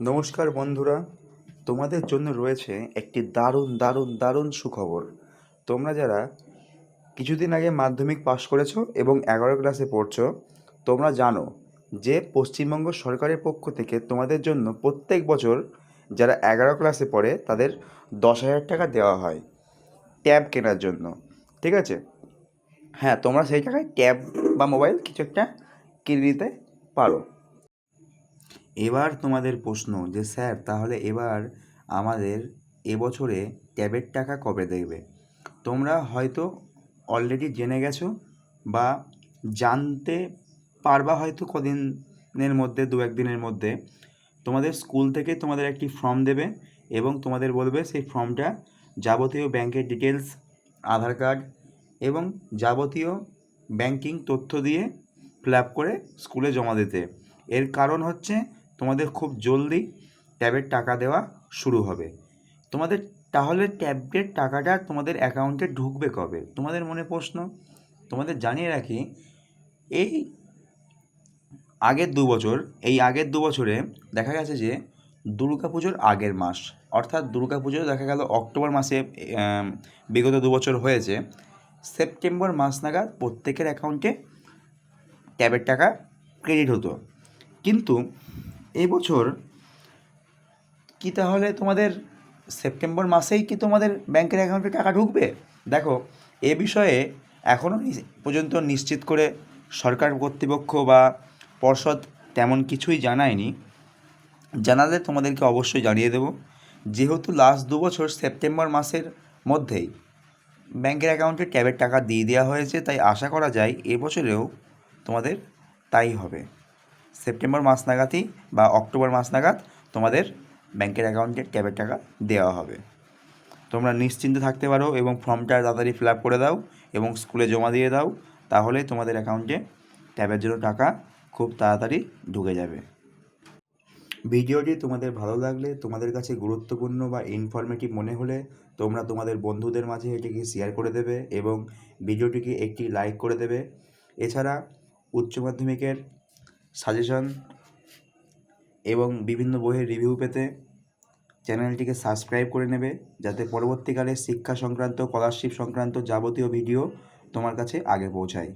নমস্কার বন্ধুরা, তোমাদের জন্য রয়েছে একটি দারুণ দারুণ দারুণ সুখবর। তোমরা যারা কিছুদিন আগে মাধ্যমিক পাশ করেছ এবং এগারো ক্লাসে পড়ছো, তোমরা জানো যে পশ্চিমবঙ্গ সরকারের পক্ষ থেকে তোমাদের জন্য প্রত্যেক বছর যারা এগারো ক্লাসে পড়ে, তাদের দশ হাজার টাকা দেওয়া হয় ট্যাব কেনার জন্য। ঠিক আছে? হ্যাঁ তোমরা সেই টাকায় ট্যাব বা মোবাইল কিছু একটা কিনে নিতে পারো। এবার তোমাদের প্রশ্ন যে, স্যার, তাহলে এবার আমাদের এবছরে ট্যাবের টাকা কবে দেবে? তোমরা হয়তো অলরেডি জেনে গেছো বা জানতে পারবা হয়তো কদিনের মধ্যে, দু একদিনের মধ্যে। তোমাদের স্কুল থেকে তোমাদের একটি ফর্ম দেবে এবং তোমাদের বলবে সেই ফর্মটা যাবতীয় ব্যাংকের ডিটেলস আধার কার্ড এবং যাবতীয় ব্যাংকিং তথ্য দিয়ে ফিল করে স্কুলে জমা দিতে। এর কারণ হচ্ছে তোমাদের খুব জলদি ট্যাবের টাকা দেওয়া শুরু হবে। তোমাদের তাহলে ট্যাবলেট টাকাটা তোমাদের অ্যাকাউন্টে ঢুকবে কবে? তোমাদের মনে প্রশ্ন? তোমাদের জানিয়ে রাখি, এই আগের দু বছর, এই আগের দু বছরে দেখা গেছে যে দুর্গা পুজোর আগের মাস, অর্থাৎ দুর্গা পুজো দেখা গেল অক্টোবর মাসে বিগত দু বছর হয়েছে। সেপ্টেম্বর মাস নাগাদ প্রত্যেকের অ্যাকাউন্টে ট্যাবের টাকা ক্রেডিট হতো। কিন্তু এই বছর কি তাহলে তোমাদের সেপ্টেম্বর মাসেই কি তোমাদের ব্যাংকের অ্যাকাউন্টে টাকা ঢুকবে? দেখো, এ বিষয়ে এখনও পর্যন্ত নিশ্চিত করে সরকার কর্তৃপক্ষ বা পর্ষদ তেমন কিছুই জানায়নি। জানালে তোমাদেরকে অবশ্যই জানিয়ে দেবো। যেহেতু লাস্ট দু বছর সেপ্টেম্বর মাসের মধ্যেই ব্যাংকের অ্যাকাউন্টে ট্যাবের টাকা দিয়ে দেওয়া হয়েছে, তাই আশা করা যায় এবছরেও তোমাদের তাই হবে। সেপ্টেম্বর মাস নাগাদই বা অক্টোবর মাস নাগাদ তোমাদের ব্যাংকের অ্যাকাউন্টে ট্যাবের টাকা দেওয়া হবে। তোমরা নিশ্চিন্তে থাকতে পারো এবং ফর্মটা তাড়াতাড়ি ফিল আপ করে দাও এবং স্কুলে জমা দিয়ে দাও, তাহলে তোমাদের অ্যাকাউন্টে ট্যাবের জন্য টাকা খুব তাড়াতাড়ি ঢুকে যাবে। ভিডিওটি তোমাদের ভালো লাগলে, তোমাদের কাছে গুরুত্বপূর্ণ বা ইনফরমেটিভ মনে হলে তোমরা তোমাদের বন্ধুদের মাঝে এটিকে শেয়ার করে দেবে এবং ভিডিওটিকে একটি লাইক করে দেবে। এছাড়া উচ্চ মাধ্যমিকের সাজেশন এবং বিভিন্ন বইয়ের রিভিউ পেতে চ্যানেলটিকে সাবস্ক্রাইব করে নেবে যাতে পরবর্তীকালে শিক্ষা সংক্রান্ত স্কলারশিপ সংক্রান্ত যাবতীয় ভিডিও তোমার কাছে আগে পৌঁছায়।